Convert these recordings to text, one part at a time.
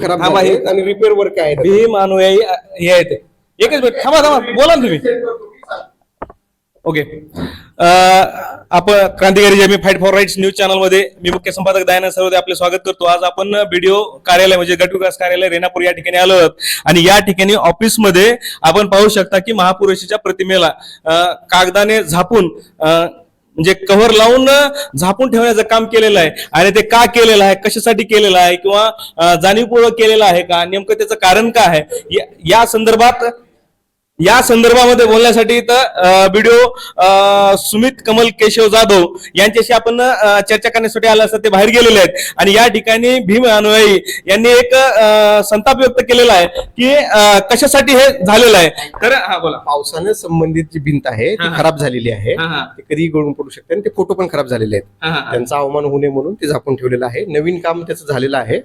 खराब थांबा, झाले हे- आणि रिपेअर वर्क आहे. भीम अनुयायी अ, हे आहेत एकच मिनिट थांबा थांबा बोला ना तुम्ही. ओके अ, आपण क्रांतिकारी जमी फाईट फॉर राईट्स न्यूज चॅनलमध्ये मी मुख्य संपादक दयानंद सर्वदे आपले स्वागत करतो. आज आपण बीडीओ कार्यालय म्हणजे गट विकास कार्यालय रेणापूर या ठिकाणी आलो आहोत. आणि या ठिकाणी ऑफिसमध्ये आपण पाहू शकता की महापुरुषाच्या प्रतिमेला अ, कागदाने झापून अ, म्हणजे कव्हर लावून झापून ठेवण्याचं काम केलेलं आहे. आणि ते का केलेलं आहे? कशासाठी केलेलं आहे? किंवा जाणीवपूर्वक केलेलं आहे का? नेमकं त्याचं कारण काय आहे? या संदर्भात या संदर्भामध्ये बोलण्यासाठी इथं व्हिडिओ सुमित कमल केशव जाधव यांच्याशी आपण चर्चा करण्यासाठी आलं असं ते बाहेर गेलेले आहेत. आणि या ठिकाणी भीम अनुयायी यांनी एक संताप व्यक्त केलेला आहे की कशासाठी हे झालेलं आहे? तर हा बोला. पावसानं संबंधित जी भिंत आहे ती. खराब झालेली आहे. ते कधी गळून पडू शकते आणि ते फोटो पण खराब झालेले आहेत. त्यांचा अवमान होऊ नये म्हणून ते झाकून ठेवलेलं आहे. नवीन काम त्याचं झालेलं आहे.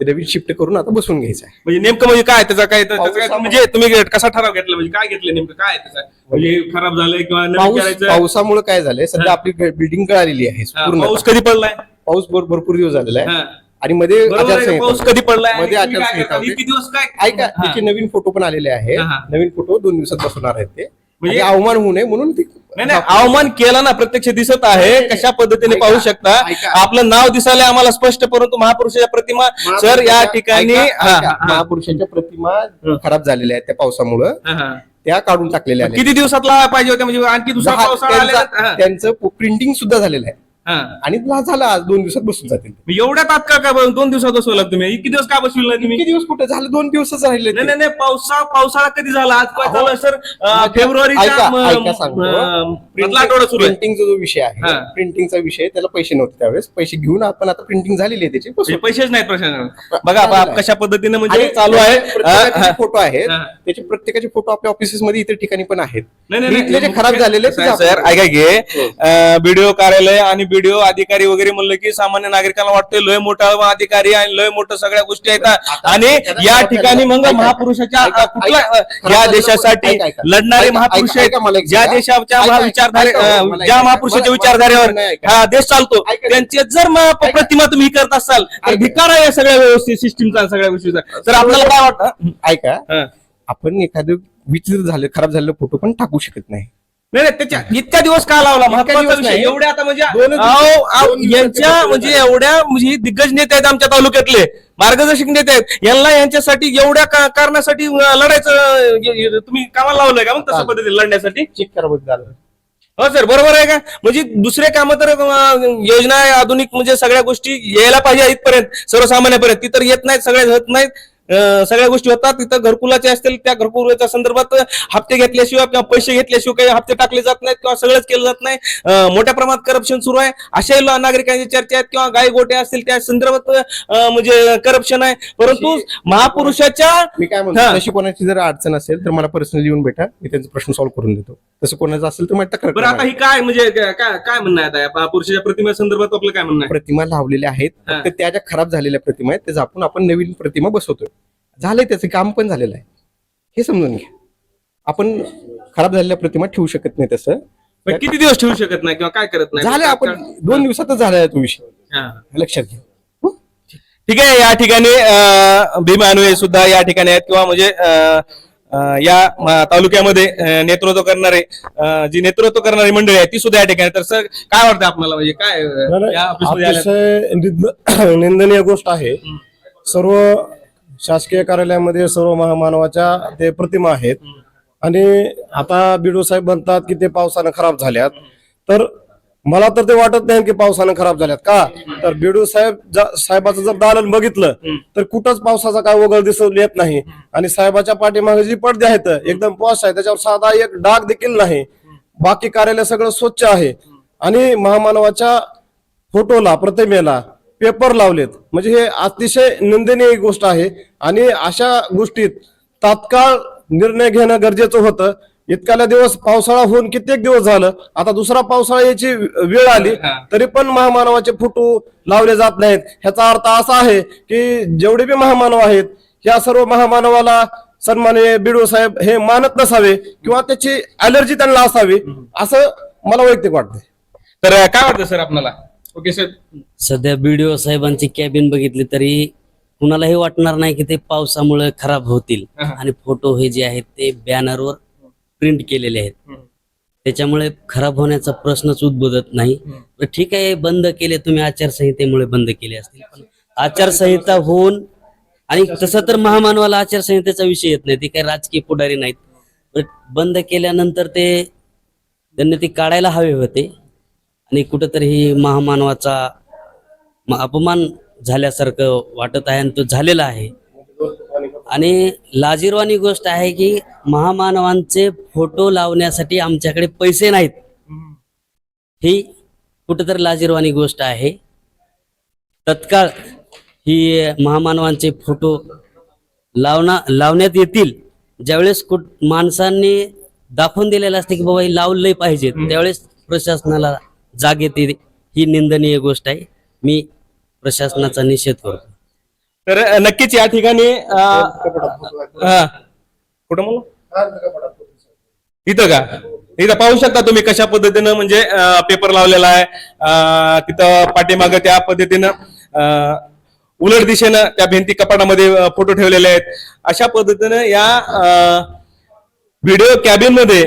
ते नवीन शिफ्ट करून आता बसून घ्यायचं आहे. म्हणजे नेमकं म्हणजे काय त्याचा काय त्याचा काय पावसामुळे- म्हणजे तुम्ही कसा ठराव घेतला? म्हणजे काय घेतलं नेमकं? काय आहे त्याचा? म्हणजे खराब झालंय किंवा नवीन पाऊस करायचं पावसामुळे काय झालंय? सध्या आपली बिल्डिंग गळालेली आहे हा, पूर्ण पाऊस कधी पडलाय? पाऊस भर- भरपूर दिवस झालेला आहे. आणि मध्ये बरोबर आहे, आचारसंहिता पाऊस कधी पडलाय? आणि मध्ये तुम्ही काय आचारसंहिता करता? होती. इतके दिवस काय? ऐका हा. त्याचे नवीन फोटो पण आलेले आहेत. हा. नवीन फोटो दोन दिवसात बसवणार आहेत ते. म्हणजे- म्हणजे अवमान होऊ नये म्हणून ते नाही नाही अवमान केला ना प्रत्यक्ष दिसत आहे कशा पद्धतीने पाहू शकता. आपलं नाव दिसायला आम्हाला स्पष्ट परंतु महापुरुषाच्या प्रतिमा सर या ठिकाणी महापुरुषांच्या प्रतिमा खराब झालेल्या आहेत त्या पावसामुळं. त्या काढून टाकलेल्या आहेत. किती दिवसात लावायला पाहिजे होत्या? म्हणजे आणखी दुसरा पावसाळा त्यांचा- प्रिंटिंग सुद्धा झालेलं आहे. आणि ला- झालं आज दोन दिवसात बसून जातील एवढ्या तात्काळ का बरं? दोन दिवसात बसवला तुम्ही? इतके दिवस का बसविला नाही तुम्ही? किती दिवस कुठे? झालं दोन दिवसच राहिले नाही नाही नाही पावसा पावसाळा कधी झाला? आज काय झालं सर? अं, ऐका- फेब्रुवारीच्या ऐका- म- ऐका सांगतो. अं, मधला आठवडा सुरू आहे. प्रिंटिंगचा जो विषय आहे हा. प्रिंटिंगचा विषय त्याला पैसे नव्हते त्यावेळेस. पैसे घेऊन आपण आता प्रिंटिंग झालेली आहे त्याची. म्हणजे. पैसेच नाहीत प्रशासन बघा बा-. कशा पद्धतीने म्हणजे आणि चालू आहे. प्रत्येकाचे हा, जे फोटो आहेत. हा. त्याचे प्रत्येकाचे फोटो आपल्या ऑफिसेस मध्ये इतर ठिकाणी पण आहेत. नाही नाही इथले जे खराब झालेले आहेत, ते सर आपण- ऐका घे बीडीओ कार्यालय आणि बीडीओ अधिकारी वगैरे म्हणलं की सामान्य नागरिकांना वाटतं लय मोठा अधिकारी आणि लय मोठं सगळ्या गोष्टी आहेत. आणि या ठिकाणी मग महापुरुषाच्या कुठल्या या देशासाठी लढणारे महापुरुष आहेत. ज्या. देशाच्या विचारधारे ज्या महापुरुषाच्या विचारधारेवर. हा देश चालतो. त्यांची जर प्रतिमा तुम्ही करत असाल तर. धिकार आहे या सगळ्या व्यवस्थित सिस्टीमचा सगळ्या गोष्टीचा. तर आपल्याला काय वाटतं? ऐका. आपण एखादं विचित्र झालं खराब झालेलं फोटो पण टाकू शकत नाही. नाही नाही, त्याच्या इतक्या दिवस का लावला महत्त्वाचा दिवस विषय नाही. एवढ्या आता म्हणजे दोनच दिवस- अहो, अहो, दोन दिवसात यांच्या म्हणजे. एवढ्या म्हणजे दिग्गज नेते आहेत आमच्या तालुक्यातले मार्गदर्शक नेते आहेत यांना यांच्यासाठी एवढ्या का- कारणासाठी अं, लढायचं अं, य- य- तुम्ही कामाला लावलंय का मग तसं चालेल. पद्धतीने लढण्यासाठी चेक करा बघ झालं हो सर बरोबर आहे का म्हणजे दुसरे कामं तर अं, योजना आधुनिक म्हणजे सगळ्या गोष्टी यायला पाहिजे इथपर्यंत सर्वसामान्यपर्यंत ती तर येत नाहीत सगळ्या होत नाहीत सगळ्या गोष्टी होतात. तिथं घरकुलाचे असतील त्या घरकुलाच्या संदर्भात हप्ते घेतल्याशिवाय किंवा पैसे घेतल्याशिवाय काही हप्ते टाकले जात नाहीत किंवा सगळंच केलं जात नाही. मोठ्या प्रमाणात करप्शन सुरू आहे. अशाही नागरिकांची चर्चा आहेत किंवा गाई गोटे असतील त्या संदर्भात म्हणजे करप्शन आहे. परंतु महापुरुषाच्या मी काय. म्हणतो तशी कोणाची जर अडचण असेल तर मला पर्सनली येऊन भेटा. मी त्यांचा प्रश्न सॉल्व्ह करून देतो. तसं कोणाचं असेल तर बरं आता. ही काय म्हणजे काय काय म्हणणं आहे आता? या महापुरुषाच्या प्रतिमे संदर्भात आपलं काय म्हणणं प्रतिमा लावलेल्या आहेत. फक्त त्या ज्या खराब झालेल्या प्रतिमा आहेत त्या झापून आपण नवीन प्रतिमा बसवतोय. झालंय त्याचं काम पण झालेलं आहे. हे समजून घ्या. आपण खराब झालेल्या प्रतिमा ठेवू शकत नाही तसं. पण किती दिवस ठेवू शकत नाही किंवा काय करत नाही? झालं आपण दोन दिवसातच झालाय तो विषय. हा. लक्षात घ्या. हो? ठीक आहे या ठिकाणी अं, भीम सुद्धा या ठिकाणी आहेत किंवा म्हणजे अं, अं, या म- तालुक्यामध्ये अं, नेतृत्व करणारे अं, जी नेतृत्व करणारी मंडळी आहे ती सुद्धा या ठिकाणी. तर सर काय वाटतं आपल्याला? म्हणजे काय अं, या ऑफिसमध्ये आल्यात? अतिशय निंद- निंदनीय गोष्ट आहे. सर्व शासकीय कार्यालयामध्ये सर्व महामानवाच्या ते प्रतिमा आहेत. आणि आता बिडू साहेब म्हणतात की ते पावसानं खराब झाल्यात. तर मला तर ते वाटत नाही की पावसानं खराब झाल्यात का? तर बिडू साहेब साहेबाचं जर दालन बघितलं तर कुठंच पावसाचा काय वगळ दिसून येत नाही. आणि साहेबाच्या पाठीमागे जी पडदे आहेत एकदम पॉश आहे त्याच्यावर साधा एक डाग देखील नाही. बाकी कार्यालय सगळं स्वच्छ आहे. आणि महामानवाच्या फोटोला प्रतिमेला पेपर लावलेत. म्हणजे हे अतिशय निंदनीय गोष्ट आहे. आणि अशा गोष्टीत तात्काळ निर्णय घेणं गरजेचं होतं. इतक्याला दिवस पावसाळा होऊन कित्येक दिवस झालं. आता दुसरा पावसाळा याची वेळ आली तरी पण महामानवाचे फोटो लावले जात नाहीत. ह्याचा अर्थ असा आहे की जेवढे बी महामानव आहेत या सर्व महामानवाला सन्माननीय बिडो साहेब हे मानत नसावे किंवा त्याची अलर्जी त्यांना असावी असं मला वैयक्तिक वाटतंय. तर काय वाटतं सर आपल्याला ओके सर. सध्या बीडीओ साहेबांची कॅबिन बघितली तरी कुणालाही वाटणार नाही की ते पावसामुळे खराब होतील. हा. आणि फोटो हे जे आहेत ते बॅनरवर प्रिंट केलेले आहेत. हम्म. त्याच्यामुळे खराब होण्याचा प्रश्नच उद्भवत नाही. तर ठीक आहे बंद केले तुम्ही आचारसंहितेमुळे बंद केले असतील. पण आचारसंहिता होऊन आणि तसं तर महामानवाला आचारसंहितेचा विषय येत नाही ते काही राजकीय पुढारी नाहीत. पण बंद केल्यानंतर ते त्यांनी ते काढायला हवे होते. आणि कुठंतरी ही महामानवाचा अपमान झाल्यासारखं वाटत आहे आणि तो झालेला आहे. आणि लाजीरवाणी गोष्ट आहे की महामानवांचे फोटो लावण्यासाठी आमच्याकडे पैसे नाहीत. ही कुठेतरी लाजीरवाणी गोष्ट आहे. तत्काळ ही महामानवांचे फोटो लावना लावण्यात येतील. ज्यावेळेस कुठ माणसांनी दाखवून दिलेलं असते की बाबा हे लावलंय पाहिजे त्यावेळेस प्रशासनाला जाग येते ही निंदनीय गोष्ट आहे. मी प्रशासनाचा निषेध करतो. तर अ, नक्कीच या ठिकाणी अ, हा. कुठं म्हणू? इथं का? इथं पाहू शकता तुम्ही कशा पद्धतीनं म्हणजे पेपर लावलेला आहे. तिथं पाठीमागं त्या पद्धतीनं उलट दिशेनं त्या भिंती कपाटामध्ये फोटो ठेवलेले आहेत. अशा पद्धतीनं या व्हिडिओ कॅबिनमध्ये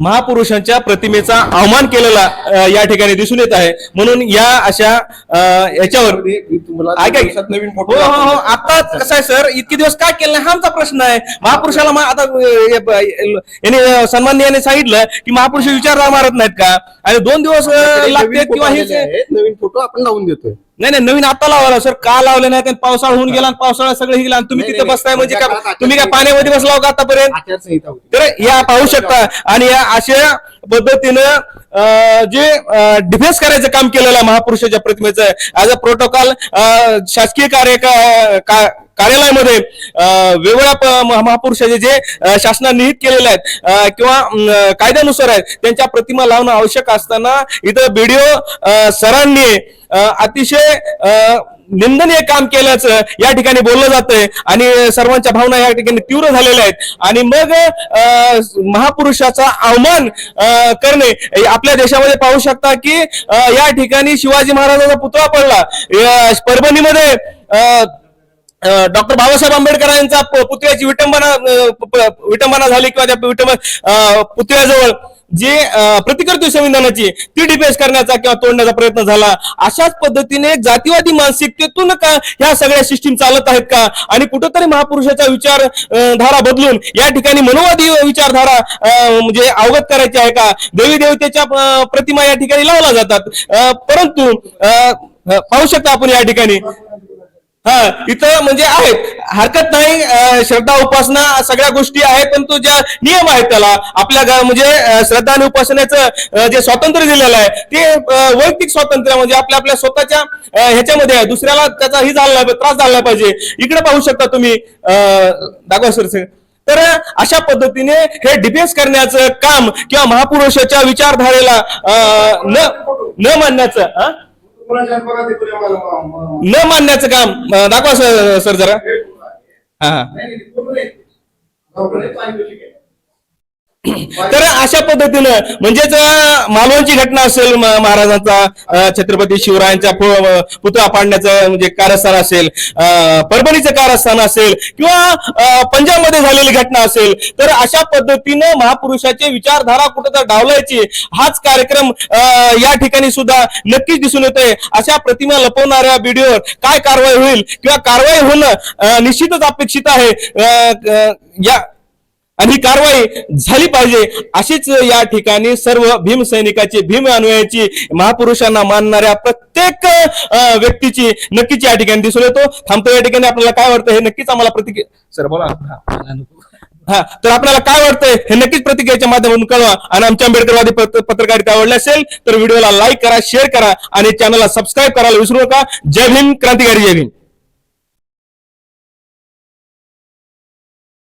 महापुरुषांच्या प्रतिमेचा अवमान केलेला या ठिकाणी दिसून येत आहे. म्हणून या अशा याच्यावर नवीन हो फोटो हो. हो आता कसं आहे सर? इतके दिवस काय केलं हा आमचा प्रश्न आहे. महापुरुषाला आता हे याने सन्माननीय यांनी सांगितलं की महापुरुष विचार मारत नाहीत का? आणि दोन दिवस लागते किंवा हेच नवीन फोटो आपण लावून देतोय. नाही नाही नवीन आता लावला सर. का लावले नाही आणि पावसाळा होऊन गेला आणि पावसाळा सगळं हे गेला आणि तुम्ही तिथे बसताय म्हणजे त्या का काळात तुम्ही काय पाण्यामध्ये बसलाव का आतापर्यंत? आचारसंहिता होती. तर या पाहू शकता. आणि या अशा पद्धतीनं जे डिफेन्स करायचं काम केलेलं आहे महापुरुषाच्या प्रतिमेचं ऍज अ प्रोटोकॉल शासकीय कार्य का- का- कार्यालयामध्ये वेगवेगळ्या प- महा- महापुरुषाचे जे अं, शासनाने निहित केलेले आहेत किंवा कायद्यानुसार आहेत त्यांच्या प्रतिमा लावणं आवश्यक असताना इथं बीडीओ सरांनी अतिशय निंदनीय काम केल्याचं या ठिकाणी बोललं जातंय. आणि सर्वांच्या भावना या ठिकाणी तीव्र झालेल्या आहेत. आणि मग अं, महापुरुषाचा अवमान करणे आपल्या देशामध्ये पाहू शकता की या ठिकाणी शिवाजी महाराजांचा पुतळा पडला. परभणीमध्ये अं, डॉक्टर बाबासाहेब आंबेडकरांचा यांचा पुतळ्याची विटंबना विटंबना झाली किंवा त्या विटंब पुतळ्याजवळ जे अं, प्रतिकृती संविधानाची ती डिफेन्स करण्याचा किंवा तोडण्याचा प्रयत्न झाला अशाच पद्धतीने जातीवादी मानसिकतेतून का ह्या सगळ्या सिस्टीम चालत आहेत का? आणि कुठंतरी महापुरुषाचा विचार धारा बदलून या ठिकाणी मनोवादी विचारधारा म्हणजे अवगत करायची आहे का? देवी देवतेच्या प्रतिमा या ठिकाणी लावल्या जातात. परंतु पाहू शकता आपण या ठिकाणी. हा इथं म्हणजे आहेत. हरकत नाही श्रद्धा उपासना सगळ्या गोष्टी आहेत परंतु ज्या नियम आहेत त्याला आपल्या म्हणजे श्रद्धा आणि उपासनेचं जे स्वातंत्र्य दिलेलं आहे ते वैयक्तिक स्वातंत्र्य म्हणजे आपल्या आपल्या स्वतःच्या ह्याच्यामध्ये आहे. दुसऱ्याला त्याचा ही झाला त्रास झाला पाहिजे. इकडे पाहू शकता तुम्ही अं, दाखवा सर तर अशा पद्धतीने हे डिफेन्स करण्याचं काम किंवा महापुरुषाच्या विचारधारेला न न मानण्याचं हा? न मानण्याचं काम दाखवा सर सर जरा. हा हा. तर अशा पद्धतीनं म्हणजेच मालवणची घटना असेल महाराजांचा छत्रपती शिवरायांच्या पुतळा पाडण्याचं म्हणजे कारस्थान असेल परभणीचं कारस्थान असेल किंवा पंजाबमध्ये झालेली घटना असेल तर अशा पद्धतीनं महापुरुषाची विचारधारा कुठं तर डावलायची हाच कार्यक्रम अं, या ठिकाणी सुद्धा नक्कीच दिसून येतोय. अशा प्रतिमा लपवणाऱ्या व्हिडिओवर काय कारवाई होईल किंवा कारवाई होणं निश्चितच अपेक्षित आहे. या आणि ही कारवाई झाली पाहिजे अशीच या ठिकाणी सर्व भीम सैनिकाची भीम अनुयायाची महापुरुषांना मानणाऱ्या प्रत्येक व्यक्तीची नक्कीच या ठिकाणी दिसून येतो. थांबतो या ठिकाणी आपल्याला काय वाटतं हे नक्कीच आम्हाला प्रतिक्रिया सर बोला. हा. तर आपल्याला काय वाटतंय हे नक्कीच प्रतिक्रियेच्या माध्यमातून कळवा आणि आमच्या आंबेडकरवादी पत्र- पत्रकारिता आवडली असेल तर व्हिडिओला लाईक करा शेअर करा आणि चॅनलला सबस्क्राईब करायला विसरू नका. जय भीम क्रांतिकारी जय भीम.